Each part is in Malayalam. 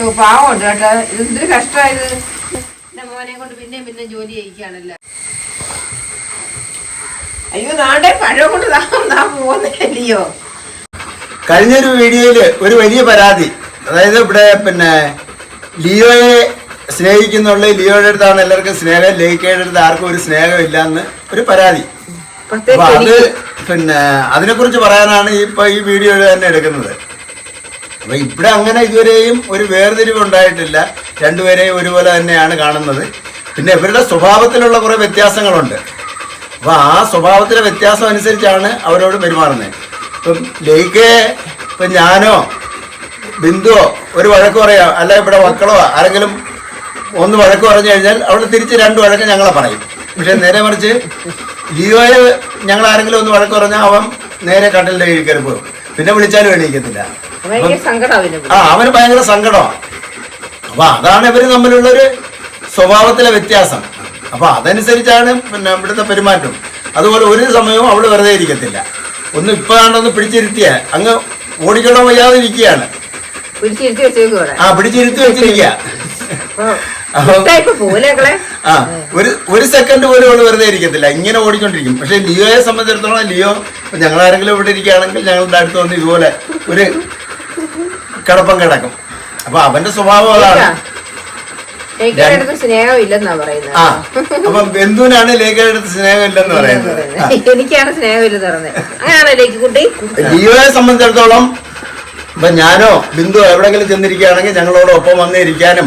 ഓ, പാവമുണ്ട് കേട്ടോ. ഇത് എന്തൊരു കഷ്ടമായത്? എന്റെ മോനെ കൊണ്ട് പിന്നെയും പിന്നെ ജോലി ചെയ്യിക്കാണല്ലോ അയ്യോ നാടെ പഴം കൊണ്ട് താ പോകുന്നില്ലയോ കഴിഞ്ഞൊരു വീഡിയോയിൽ ഒരു വലിയ പരാതി. അതായത് ഇവിടെ പിന്നെ ലിയോയെ സ്നേഹിക്കുന്നുള്ള ലിയോയുടെ അടുത്താണ് എല്ലാവർക്കും സ്നേഹം. ലേക്കയുടെ അടുത്ത് ആർക്കും ഒരു സ്നേഹമില്ല എന്ന് ഒരു പരാതി. അപ്പൊ അത് പിന്നെ അതിനെക്കുറിച്ച് പറയാനാണ് ഇപ്പൊ ഈ വീഡിയോയിൽ തന്നെ എടുക്കുന്നത്. അപ്പൊ ഇവിടെ അങ്ങനെ ഇതുവരെയും ഒരു വേർതിരിവ് ഉണ്ടായിട്ടില്ല. രണ്ടുപേരെയും ഒരുപോലെ തന്നെയാണ് കാണുന്നത്. പിന്നെ ഇവരുടെ സ്വഭാവത്തിലുള്ള കുറെ വ്യത്യാസങ്ങളുണ്ട്. അപ്പൊ ആ സ്വഭാവത്തിലെ വ്യത്യാസം അനുസരിച്ചാണ് അവരോട് പെരുമാറുന്നത്. ഇപ്പം ലേക്ക് ഇപ്പം ഞാനോ ബിന്ദുവോ ഒരു വഴക്ക് പറയാം അല്ല ഇവിടെ മക്കളോ ആരെങ്കിലും ഒന്ന് വഴക്ക് പറഞ്ഞു കഴിഞ്ഞാൽ അവിടെ തിരിച്ച് രണ്ട് വഴക്ക് ഞങ്ങളെ പറയും. പക്ഷെ നേരെ മറിച്ച് ലിയോയെ ഞങ്ങൾ ആരെങ്കിലും ഒന്ന് വഴക്ക് പറഞ്ഞാൽ അവൻ നേരെ കീഴിൽ കയറി പോകും പിന്നെ വിളിച്ചാലും എണീക്കത്തില്ല. ആ അവന് ഭയങ്കര സങ്കടമാണ് അപ്പൊ അതാണ് ഇവർ തമ്മിലുള്ളൊരു സ്വഭാവത്തിലെ വ്യത്യാസം. അപ്പൊ അതനുസരിച്ചാണ് പിന്നെ ഇവിടുത്തെ പെരുമാറ്റം. അതുപോലെ ഒരു സമയവും അവൾ വെറുതെ ഇരിക്കത്തില്ല. ഒന്ന് ഇപ്പോഴാണ്ടൊന്ന് പിടിച്ചിരുത്തിയ അങ്ങ് ഓടിക്കണം വയ്യാതെ ഇരിക്കുകയാണ്. ആ പിടിച്ചിരുത്തി വെച്ചിരിക്കുക. പോലെക്കളെ ആ ഒരു ഒരു സെക്കൻഡ് പോലും അവൾ വെറുതെ ഇരിക്കത്തില്ല. ഇങ്ങനെ ഓടിക്കൊണ്ടിരിക്കും. പക്ഷെ ലിയോയെ സംബന്ധിച്ചിടത്തോളം ലിയോ ഞങ്ങൾ ആരെങ്കിലും ഇവിടെ ഇരിക്കുകയാണെങ്കിൽ ഞങ്ങളുടെ അടുത്ത് വന്ന് ഇതുപോലെ ഒരു കിടപ്പം കിടക്കും. അപ്പൊ അവന്റെ സ്വഭാവം അതാണ് അടുത്ത് സ്നേഹം ഇല്ലെന്നാ പറയുന്നത്. ആ അപ്പൊ ബന്ധുവിനാണ് ലേഖയുടെ അടുത്ത് സ്നേഹമില്ലെന്ന് പറയുന്നത്. എനിക്കാണ് സ്നേഹം ഇല്ലെന്ന് പറയുന്നത്. അങ്ങനെയാണോ ലേക്ക് കുട്ടി? സംബന്ധിച്ചിടത്തോളം ഇപ്പൊ ഞാനോ ബിന്ദു എവിടെങ്കിലും ചെന്നിരിക്കുകയാണെങ്കിൽ ഞങ്ങളോട് ഒപ്പം വന്നിരിക്കാനും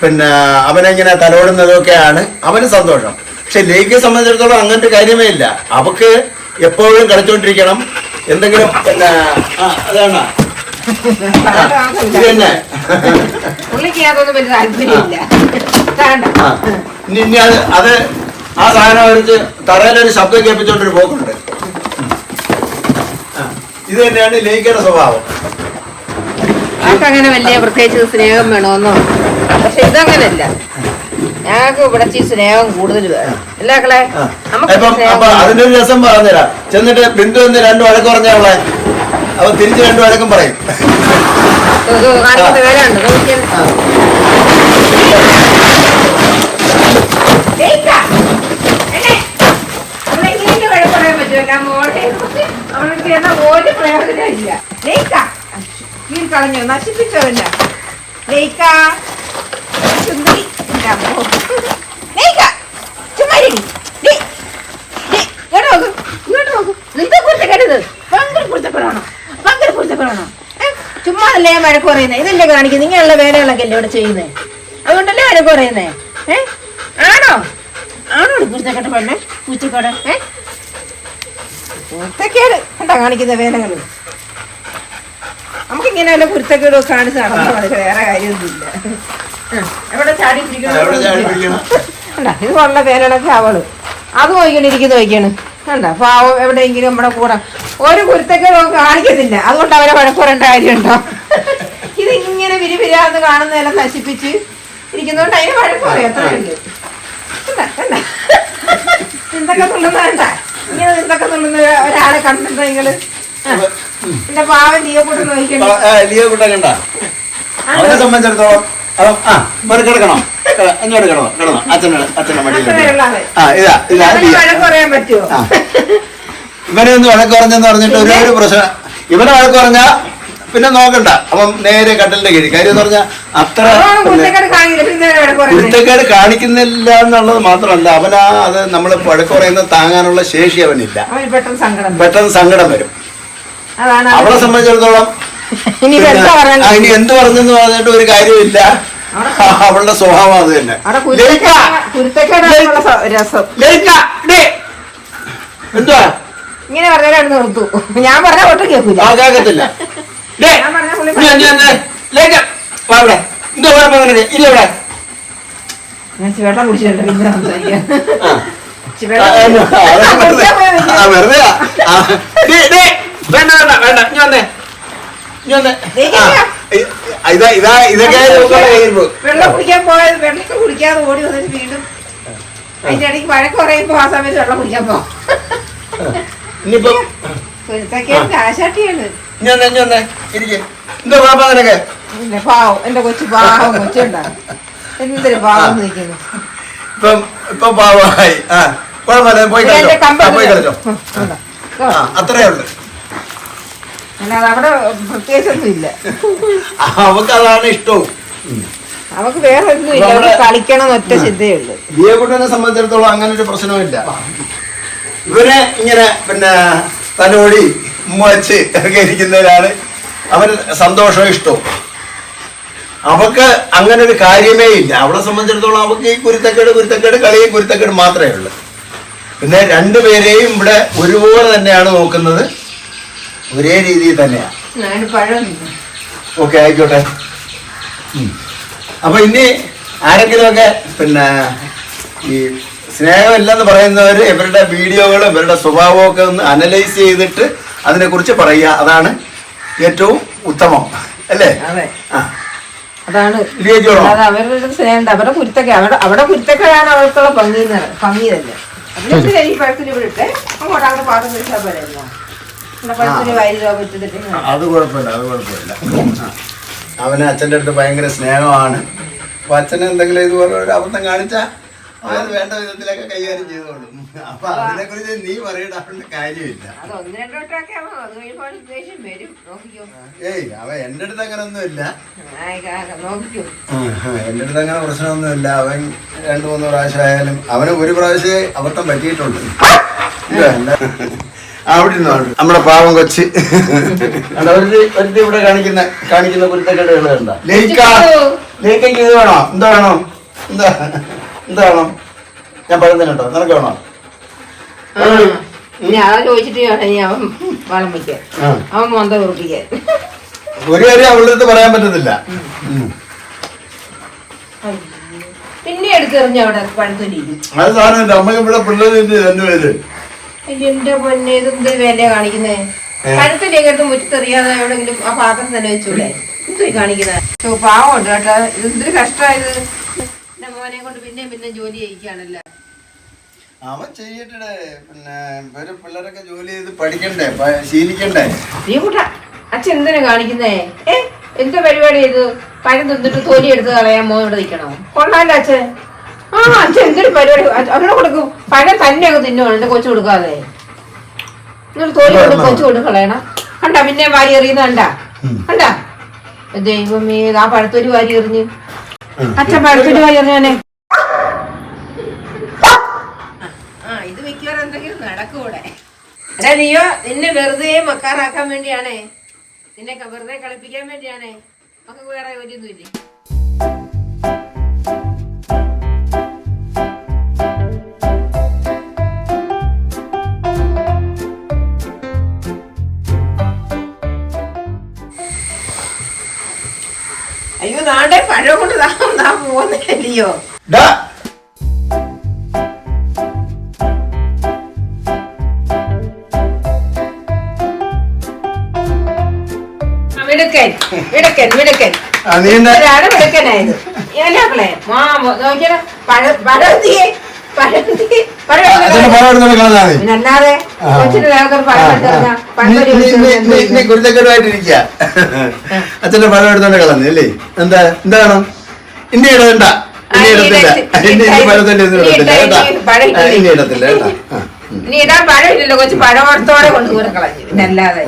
പിന്നെ അവനെങ്ങനെ തലോടുന്നതൊക്കെയാണ് അവന് സന്തോഷം. പക്ഷെ ലേഖയെ സംബന്ധിച്ചിടത്തോളം അങ്ങനത്തെ കാര്യമേ ഇല്ല. അവക്ക് എപ്പോഴും കളിച്ചോണ്ടിരിക്കണം. എന്തെങ്കിലും പിന്നെ ആ അതാണ്. പുള്ളിക്ക് അതൊന്നും വലിയ താല്പര്യമില്ല. ഇനി അത് അത് ആ സാധനം വെച്ച് തറയിലൊരു ശബ്ദം കേൾപ്പിച്ചോണ്ടൊരു പോക്കുണ്ട്. ഇത് തന്നെയാണ് ലയിക്കേണ്ട സ്വഭാവം. അങ്ങനെ വലിയ പ്രത്യേകിച്ച് സ്നേഹം വേണമെന്നോ പക്ഷെ ഇതങ്ങനല്ല. ഞങ്ങൾക്ക് ഇവിടെ ഈ സ്നേഹം കൂടുതൽ വേണം. അല്ലേ നമുക്ക് അതിന്റെ ഒരു രസം പറഞ്ഞുതരാം. ചെന്നിട്ട് ബിന്ദു എന്ന് രണ്ടു വഴക്ക് പറഞ്ഞ അവളെ അവ തിരിച്ചു രണ്ടു വഴക്കും പറയും. ഇത് ഇത് കാണിക്കുന്ന വേലയുണ്ട് നോക്കിയാൽ ആ. ജയിക്കാ. എന്നെ. അവളെ ഇങ്ങനെ വഴക്ക് പറയാൻ പറ്റുമല്ല, മോളെ. അവൾക്ക് എന്നാ ഒരു പ്രയോജനമില്ല. ജയിക്കാ. ഈ കളഞ്ഞു നശിപ്പിച്ചവല്ല ജയിക്കാ. സുന്ദരി. എന്റെ അമ്മോ. ജയിക്കാ. ചുമ്മാ ഇരിടി. ഡി. ഡി. ഇങ്ങോട്ട് നോക്ക്. ഇങ്ങോട്ട് നോക്ക്. നിന്റെ കുരുത്തക്കേടിത്. ഭയങ്കര കുരുത്തക്കേടാണോ? ഭയങ്കര കുരുത്തക്കേടാണോ? ഏ? ചുമ്മാ അല്ലേ ഞാൻ വഴക്ക് പറയുന്നത് ഇതല്ലേ കാണിക്കുന്നത് ഇങ്ങനെയുള്ള വേലകളൊക്കെ അല്ലേ ഇവിടെ ചെയ്യുന്നേ? അതുകൊണ്ടല്ലേ വഴക്ക് പറയുന്നേ? ഏ? ആണോ? ആണോ കുറച്ചക്കട്ട പെണ്ണെ പൂച്ചക്കോട്? ഏ? കുരുത്തക്കേട്. കണ്ടാ കാണിക്കുന്ന വേലകൾ. നമുക്കിങ്ങനെയല്ല വല്ല കുരുത്തക്കേടും ഒക്കെ കാണിച്ച് നടന്നു മതി. വേറെ കാര്യമൊന്നുമില്ല. എവിടെ ചാടി പിടിക്കണം? കണ്ടാ ഇത് ഉള്ള വേലകളൊക്കെ അവൾ. അത് നോക്കിയാണ് ഇരിക്കുന്നത് നോക്കിയാണ്. കണ്ട പാവം എവിടെയെങ്കിലും നമ്മുടെ കൂടെ. ഒരു കുരുത്തക്കേടോ കാണിക്കത്തില്ല. അതുകൊണ്ട് അവരെ വഴക്കുറേണ്ട കാര്യമുണ്ടോ? ഇത് ഇങ്ങനെ വിരിവിരാന്ന് കാണുന്നതെല്ലാം നശിപ്പിച്ച് ഇരിക്കുന്നതുകൊണ്ട് അതിന് വഴക്ക് പറയാം അത്രേ? എന്തൊക്കെ തുള്ളുന്ന വേണ്ട. ഇങ്ങനെ എന്തൊക്കെ തുള്ളുന്ന ഒരാളെ കണ്ടിട്ടുണ്ടോ നിങ്ങൾ. എന്റെ പാവം ലിയോ കൂട്ടം കണ്ട? അവനെ സംബന്ധിച്ചിടത്തോളം ആ കിടന്നോ കിടന്നോ. മടിയിൽ ആ ഇതാ ഇതാ ഇവനെ ഒന്ന് വഴക്ക് പറഞ്ഞെന്ന് പറഞ്ഞിട്ട് ഒരു പ്രശ്നം. ഇവനെ വഴക്ക് പറഞ്ഞാ പിന്നെ നോക്കണ്ട. അപ്പം നേരെ കട്ടലിന്റെ കീഴിൽ. കാര്യം എന്ന് പറഞ്ഞാൽ അത്ര കുരുത്തക്കേട് കാണിക്കുന്നില്ല എന്നുള്ളത് മാത്രമല്ല അവനാ അത് നമ്മൾ പഴക്കുറയുന്ന താങ്ങാനുള്ള ശേഷി അവനില്ല. അവന് പെട്ടെന്ന് സങ്കടം വരും. വരും. അതാണ് അവളെ സംബന്ധിച്ചിടത്തോളം ഇനി എന്താ പറഞ്ഞെന്ന് പറഞ്ഞിട്ട് ഒരു കാര്യമില്ല അവളുടെ സ്വഭാവം അത് തന്നെ. എന്തുവാ? ഇങ്ങനെ പറഞ്ഞാലും നിർത്തു. ഞാൻ പറഞ്ഞ ഒട്ടും കേൾക്കൂല. ആ ഞാൻ. ഞാൻ വെള്ളം കുടിച്ചിട്ടുണ്ട് പിന്നെ സംസാരിക്കാം. ഞാൻ വെറുതെ. ഡേ. വേണ്ട വേണ്ട വേണ്ട ഇനി വന്നേ. ഇനി വന്നേ. ഇതാ ഇതാ ഇതൊക്കെ. വെള്ളം കുടിക്കാൻ പോയത് വെള്ളം കുടിക്കാതെ ഓടി വന്നിട്ട് വീണ്ടും അതിന്റെ ഇടയ്ക്ക് വഴക്ക് പറയുമ്പോ ആ സമയത്ത് വെള്ളം കുടിക്കാൻ പോ. ഇനിയിപ്പം ഞാൻ ഇനി വന്നേ. ഇരിക്കെ. എന്താ നിനക്ക്? പിന്നെ പാവം എന്റെ കൊച്ചു പാവം കൊച്ചുണ്ടാ. എന്തൊരു പാവം നിൽക്കുന്നു ഇപ്പം ഇപ്പം പാവമായി. ആ കുഴപ്പമില്ല പോയി കളിച്ചോ. കമ്പ് പോയി കളിച്ചോ. ഉം, ഇതാ. ആ അത്രേ ഉള്ളു. അല്ലാതെ അവിടെ പ്രത്യേകിച്ചൊന്നും ഇല്ല. അവക്ക് അതാണ് ഇഷ്ടവും അവക്ക് വേറെ ഒന്നും ഇല്ല. ഇവിടെ- കളിക്കണം ഒറ്റ ചിന്തയേ ഉള്ളൂ. ദിയകുട്ടനെ സംബന്ധിച്ചിടത്തോളം അങ്ങനെ ഒരു പ്രശ്നമില്ല ഇവരെ ഇങ്ങനെ പിന്നെ തലോടി ഉമ്മ വച്ച് ഒക്കെ ഇരിക്കുന്നതിലാണ് അവന് സന്തോഷവും ഇഷ്ടവും. അവക്ക് അങ്ങനെ ഒരു കാര്യമേ ഇല്ല. അവളെ സംബന്ധിച്ചിടത്തോളം അവക്ക് ഈ കുരുത്തക്കേട് കുരുത്തക്കേട് കളിയും കുരുത്തക്കേട് മാത്രമേ ഉള്ളൂ. പിന്നെ രണ്ടുപേരെയും ഇവിടെ ഒരുപോലെ തന്നെയാണ് നോക്കുന്നത്. ഒരേ രീതിയിൽ തന്നെയാണ്. ഓക്കെ ആയിക്കോട്ടെ. അപ്പൊ ഇനി ആരെങ്കിലുമൊക്കെ പിന്നെ ഈ സ്നേഹമില്ലെന്ന് പറയുന്നവർ ഇവരുടെ വീഡിയോകളും ഇവരുടെ സ്വഭാവമൊക്കെ ഒന്ന് അനലൈസ് ചെയ്തിട്ട് അതിനെക്കുറിച്ച് പറയുക. അതാണ് ഏറ്റവും ഉത്തമം. അല്ലേ? ആ. അതാണ് അവരുടെ സ്നേഹം അവരുടെ കുരുത്തൊക്കെ അവിടെ അവിടെ കുരുത്തൊക്കെയാണ് അവർക്കുള്ള ഭംഗി ഭംഗി തന്നെ അതിനെന്തിനാ ഈ പഴത്തിന് ഇവിടെ ഇട്ടേ. അങ്ങോട്ട് അവിടെ പാത്രം വെച്ചാൽ പോരായിരുന്നോ ഇവിടെ പഴത്തിന് വാരിലോ അത് കുഴപ്പമില്ല അത് കുഴപ്പമില്ല. അവന് അച്ഛന്റെ അടുത്ത് ഭയങ്കര സ്നേഹമാണ്. അപ്പൊ അച്ഛന് എന്തെങ്കിലും ഇതുപോലെ ഒരു അബദ്ധം കാണിച്ചാൽ അവൻ വേണ്ട വിധത്തിലൊക്കെ കൈകാര്യം ചെയ്തോളും. അപ്പൊ അതിനെക്കുറിച്ച് നീ പറയേണ്ട കാര്യമില്ല. അത് അത് ഏയ് അവൻ എന്റെ അടുത്ത് അങ്ങനെ ഒന്നുമില്ല. എന്റെ അടുത്ത് അങ്ങനെ പ്രശ്നമൊന്നുമില്ല. അവൻ രണ്ടു മൂന്ന് പ്രാവശ്യം ആയാലും അവന് ഒരു പ്രാവശ്യമേ അബദ്ധം പറ്റിയിട്ടുണ്ട് അവിടെ നിന്നാണ് നമ്മുടെ പാവം കൊച്ച്. ഇവിടെ കാണിക്കുന്ന കാണിക്കുന്ന കുരുത്തക്കേടുകൾ കണ്ട ലേക്ക ലേക്കയ്ക്ക് ഇത് വേണോ? എന്താ വേണോ? എന്താ? എന്താ വേണം ഞാൻ പഴം തന്നെ ഉണ്ടോ നിനക്ക് വേണോ ഇനി അത് ചോദിച്ചിട്ട് വേണം ഇനി അവൻ വളം വയ്ക്കാൻ ആ. അവൻ മൊന്ത കുറിപ്പിക്കാൻ ഒരു കാര്യം അവളുടെ അടുത്ത് പറയാൻ പറ്റത്തില്ല. പിന്നെ എടുത്തെറിഞ്ഞ അവിടെ പഴുത്തൊരിക്കും അത് സാധനമില്ല അമ്മ ഇവിടെ പിള്ളേര് എന്റെ പൊന്നെ ഇതെന്ത് വില കാണിക്കുന്നേ? പഴുത്തിലേക്ക് എടുത്ത് മുറ്റത്തെറിയാതെ എവിടെങ്കിലും ആ പാത്രം തന്നെ വെച്ചൂടെ? എന്തൊരു കാണിക്കുന്നത് പാവമുണ്ട് കേട്ടോ. ഇതെന്തൊരു കഷ്ടമായത് എന്റെ മോനെ കൊണ്ട് പിന്നെയും പിന്നെ ജോലി ചെയ്യിക്കുകയാണല്ലേ. അവൻ ചെയ്യട്ടെ പിന്നെ ഇവർ പിള്ളേരൊക്കെ ജോലി ചെയ്ത് പഠിക്കണ്ടേ ശീലിക്കണ്ടേ? നീ കൂട്ട അച്ഛൻ എന്തിനാ കാണിക്കുന്നേ? ഏ എന്താ പരിപാടി ചെയ്തു പഴം തിന്നിട്ട് തോലി എടുത്ത് കളയാൻ മോൻ ഇവിടെ നിൽക്കണോ? കൊള്ളാല്ല അച്ഛൻ. ആ അച്ഛൻ എന്തൊരു പരിപാടി? അ- അവിടെ കൊടുക്കും. പഴം തന്നെ അങ്ങ് തിന്നോ എന്റെ കൊച്ചു കൊടുക്കാതെ. എന്നിട്ട് തോലി കൊണ്ട് കൊച്ചു കൊണ്ട് കളയണം. കണ്ട പിന്നെ വാരി എറിയുന്ന കണ്ട? കണ്ട? ദൈവമേ ആ പഴത്തൊരു വാരി എറിഞ്ഞ്. അച്ഛൻ പഴത്തൊരു വാരി ഞാൻ. ഇത് മിക്കവാറും എന്തെങ്കിലും നടക്കൂടെ. അല്ല നീയോ നിന്നെ വെറുതെ മക്കാറാക്കാൻ വേണ്ടിയാണേ. നിന്നെ വെറുതെ കളിപ്പിക്കാൻ വേണ്ടിയാണേ. നമുക്ക് വേറെ ഒരിതുമില്ലേ അയ്യോ നാടെ പഴം കൊണ്ട് താ പോകുന്നില്ലയോ മിടുക്കൻ നീ എന്താ ഒരാൾ വിടുക്കനായത്. ഏലാക്കളെ മാ നോക്കിയാ പഴ പഴത്തിയെ അച്ഛന്റെ പഴം എടുത്തോണ്ട് കളഞ്ഞാ പഴം കുരുത്തക്കേടുമായിട്ടിരിക്കുക അച്ഛന്റെ പഴം എടുത്തോണ്ട് അല്ലേ? എന്താ എന്താണ് വേണം? ഇനി ഇടണ്ട ഇനി ആ, ഇനി ഇടത്തില്ല. ഇന്ത്യ ഇനി ഇനി പഴത്തിന്റെ ഇന്ത്യ ഇടത്തില്ല കേട്ടാ? ഇനി പഴം ഇടത്തില്ല കേട്ടാ. ഇനി ഇടാൻ പഴമില്ലല്ലോ കൊച്ചു പഴം എടുത്തോടെ കൊണ്ടുപോയി കളഞ്ഞു. പിന്നല്ലാതെ.